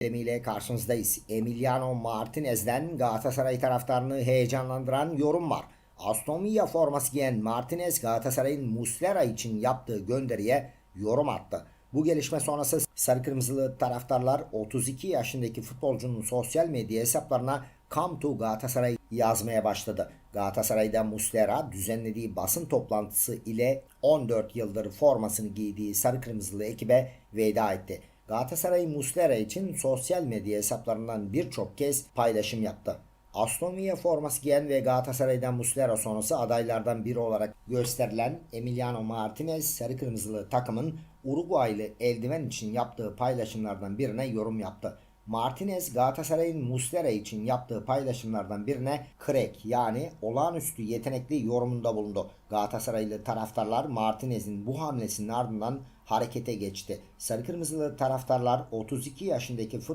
ile karşınızdayız. Emiliano Martinez'den Galatasaray taraftarını heyecanlandıran yorum var. Aston Villa forması giyen Martinez Galatasaray'ın Muslera için yaptığı gönderiye yorum attı. Bu gelişme sonrası sarı kırmızılı taraftarlar 32 yaşındaki futbolcunun sosyal medya hesaplarına Come to Galatasaray yazmaya başladı. Galatasaray'da Muslera düzenlediği basın toplantısı ile 14 yıldır formasını giydiği sarı kırmızılı ekibe veda etti. Galatasaray Muslera için sosyal medya hesaplarından birçok kez paylaşım yaptı. Aston Villa forması giyen ve Galatasaray'dan Muslera sonrası adaylardan biri olarak gösterilen Emiliano Martinez sarı kırmızılı takımın Uruguaylı eldiven için yaptığı paylaşımlardan birine yorum yaptı. Martinez Galatasaray'ın Muslera için yaptığı paylaşımlardan birine crack yani olağanüstü yetenekli yorumunda bulundu. Galatasaraylı taraftarlar Martinez'in bu hamlesinin ardından harekete geçti. Sarı kırmızılı taraftarlar 32 yaşındaki futbol